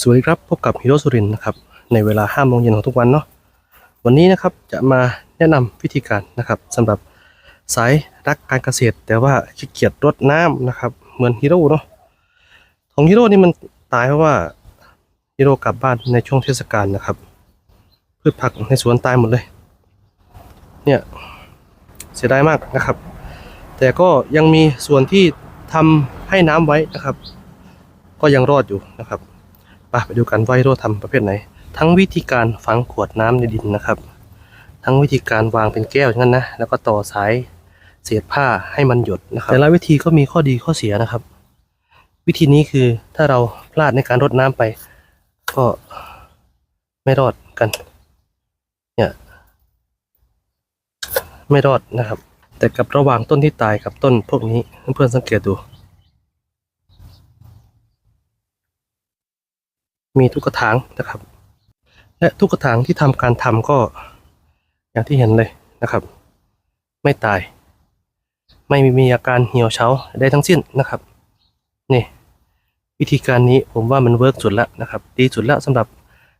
สวัสดีครับ พบกับฮีโร่สุรินนะครับในเวลา5โมงเย็นของทุกวันเนาะวันนี้นะครับจะมาแนะนำวิธีการนะครับสำหรับสายรักการเกษตร แต่ว่าขี้เกียจรดน้ำนะครับ เหมือนฮีโร่เนาะของฮีโร่นี่มันตายเพราะว่าฮีโร่กลับบ้านในช่วงเทศกาลนะครับพืชผักในสวนตายหมดเลย เนี่ยเสียดายมากนะครับ แต่ก็ยังมีส่วนที่ทำให้น้ำไว้นะครับ ก็ยังรอดอยู่นะครับ ปไปดูกันว่าฮีโร่ทำประเภทไหน ทั้งวิธีการฝังขวดน้ำในดินนะครับ ทั้งวิธีการวางเป็นแก้วอย่างนั้นนะ แล้วก็ต่อสายเศษผ้าให้มันหยดนะครับ แต่ละวิธีก็มีข้อดีข้อเสียนะครับ วิธีนี้คือถ้าเราพลาดในการรดน้ำไป ก็ไม่รอดกัน เนี่ย ไม่รอดนะครับ แต่กับระหว่างต้นที่ตายกับต้นพวกนี้เพื่อนๆสังเกตดู มีทุกกระถางนะครับ และทุกกระถางที่ทำการทำก็ อย่างที่เห็นเลยนะครับ ไม่ตาย ไม่มีอาการเหี่ยวเฉาได้ทั้งสิ้นนะครับนี่วิธีการนี้ผมว่ามันเวิร์กสุดแล้วนะครับ ดีสุดแล้วสำหรับ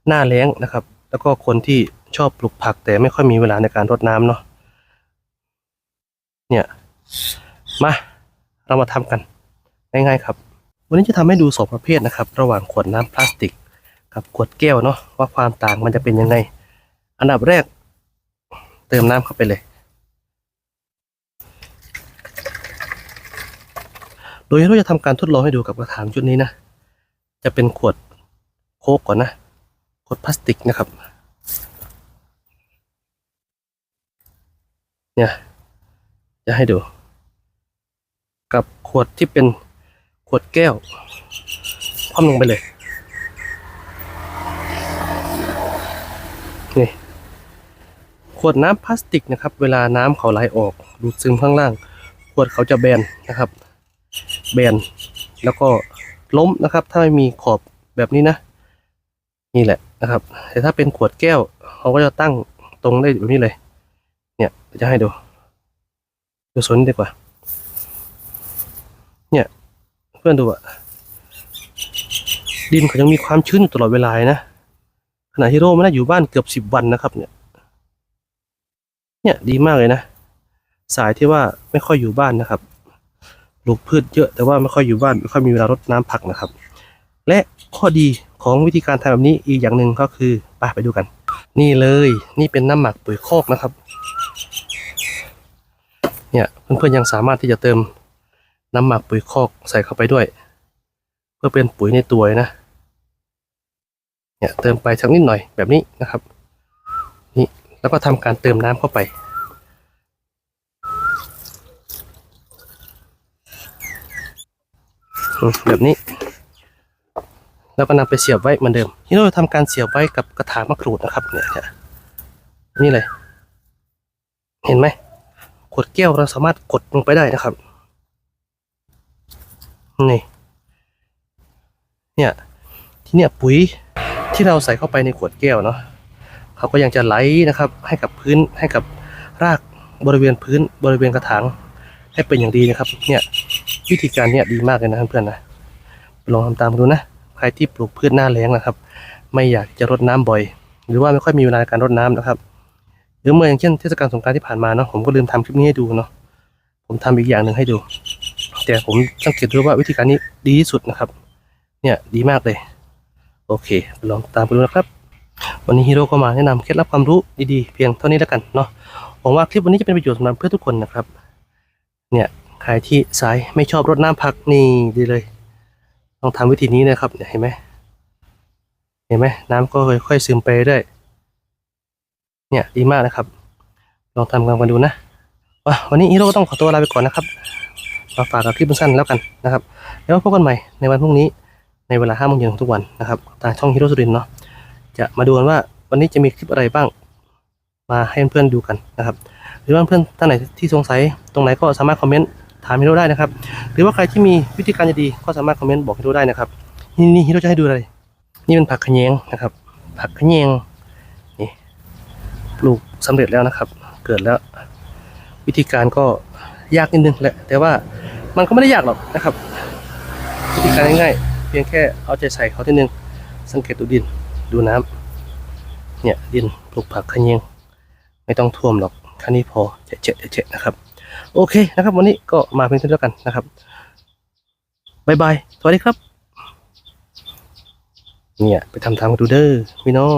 หน้าแล้งนะครับ แล้วก็คนที่ชอบปลูกผักแต่ไม่ค่อยมีเวลาในการรดน้ำเนาะเนี่ยมาเรามาทำกันง่ายๆครับ วันนี้จะทำให้ดูสองประเภทนะครับ ระหว่างขวดน้ำพลาสติก กับขวดแก้วเนาะว่าความต่างมันจะเป็นยังไง อันดับแรก เติมน้ำเข้าไปเลย โดยเราจะทำการทดลองให้ดูกับกระถางชุดนี้นะ จะเป็นขวดโคกก่อนนะ ขวดพลาสติกนะครับ เนี่ย จะให้ดู กับขวดที่เป็นขวดแก้วคว่ำลงไปเลย นี่ขวดน้ำพลาสติกนะครับ เวลาน้ำเขาไหลออกดูดซึมข้างล่าง ขวดเขาจะแบนนะครับ แบนแล้วก็ล้มนะครับ ถ้าไม่มีขอบแบบนี้นะนี่แหละนะครับ แต่ถ้าเป็นขวดแก้วเขาก็จะตั้งตรงได้แบบนี้เลย เนี่ยจะให้ดูดูสนดีกว่า เนี่ยเพื่อนดูอะดินเขายังมีความชื้นอยู่ตลอดเวลานะ ขณะที่โร่ไม่ได้อยู่บ้านเกือบสิบวันนะครับ เนี่ย เนี่ยดีมากเลยนะ สายที่ว่าไม่ค่อยอยู่บ้านนะครับปลูกพืชเยอะแต่ว่าไม่ค่อยอยู่บ้านไม่ค่อยมีเวลารดน้ำผักนะครับ และข้อดีของวิธีการทำแบบนี้อีกอย่างหนึ่งก็คือไปไปดูกัน นี่เลยนี่เป็นน้ำหมักปุ๋ยคอกนะครับ เนี่ยเพื่อนๆยังสามารถที่จะเติมน้ำหมักปุ๋ยคอกใส่เข้าไปด้วย เพื่อเป็นปุ๋ยในตัวนะ เนี่ยเติมไปสักนิดหน่อยแบบนี้นะครับ นี่แล้วก็ทำการเติมน้ำเข้าไป แบบนี้ แล้วก็นำไปเสียบไว้เหมือนเดิมที่เราทำการเสียบไว้กับกระถางมะกรูดนะครับเนี่ยนี่ยนี่เลย เห็นไหมขวดแก้วเราสามารถกดลงไปได้นะครับนี่เนี่ย ที่เนี้ยปุ๋ย ที่เราใส่เข้าไปในขวดแก้วเนาะเขาก็ยังจะไหลนะครับ ให้กับพื้นให้กับรากบริเวณพื้นบริเวณกระถางให้เป็นอย่างดีนะครับ เนี่ยวิธีการเนี่ยดีมากเลยนะเพื่อนๆนะลองทำตามดูนะ ใครที่ปลูกพืชหน้าแล้งนะครับ ไม่อยากจะรดน้ำบ่อย หรือว่าไม่ค่อยมีเวลาในการรดน้ำนะครับ หรือเมื่ออย่างเช่นเทศกาลสงกานต์ที่ผ่านมาเนาะผมก็ลืมทำคลิปนี้ให้ดูเนาะผมทำอีกอย่างหนึ่งให้ดู แต่ผมสังเกตดูว่าวิธีการนี้ดีที่สุดนะครับ เนี่ยดีมากเลย โอเคลองตามไปดูนะครับ วันนี้ฮีโร่ก็มาแนะนำเคล็ดลับความรู้ดีๆเพียงเท่านี้แล้วกันเนาะหวังว่าคลิปวันนี้จะเป็นประโยชน์สำหรับเพื่อนทุกคนนะครับ เนี่ยใครที่สายไม่ชอบรดน้ำผักนี่ดีเลยต้องทำวิธีนี้นะครับเห็นไหมเห็นไหมน้ำก็ค่อยๆซึมไปเรื่อยเนี่ยดีมากนะครับ ลองทำกันดูนะว่ะวันนี้ฮีโร่ก็ต้องขอตัวลาไปก่อนนะครับมาฝากกับคลิปสั้นแล้วกันนะครับ แล้วพบกันใหม่ในวันพรุ่งนี้ ในเวลาห้าโมงเย็นของทุกวันนะครับทางช่องฮีโรสุรินเนาะจะมาดูกันว่าวันนี้จะมีคลิปอะไรบ้าง มาให้เพื่อนๆดูกันนะครับ หรือว่าเพื่อนท่านไหนที่สงสัยตรงไหนก็สามารถคอมเมนต์ถามฮีโร่ได้นะครับ หรือว่าใครที่มีวิธีการดีก็สามารถคอมเมนต์บอกฮีโร่ได้นะครับนี่นี่ฮีโร่จะให้ดูอะไร นี่เป็นผักขยงนะครับ ผักขยงนี่ปลูกสำเร็จแล้วนะครับ เกิดแล้ววิธีการก็ยากนิดนึงแหละแต่ว่ามันก็ไม่ได้ยากหรอกนะครับ วิธีการง่ายๆ พียงแค่เอาใจใส่เขาทีนึง สังเกตดูดินดูน้ำเนี่ยดินปลูกผักขะเยงไม่ต้องท่วมหรอกแค่นี้พอเฉะๆเฉะนะครับ โอเคนะครับ วันนี้ก็มาเพียงเท่านี้แล้วกันนะครับบายบายสวัสดีครับ เนี่ย ไปทำทางมาดูเด้อพี่น้อง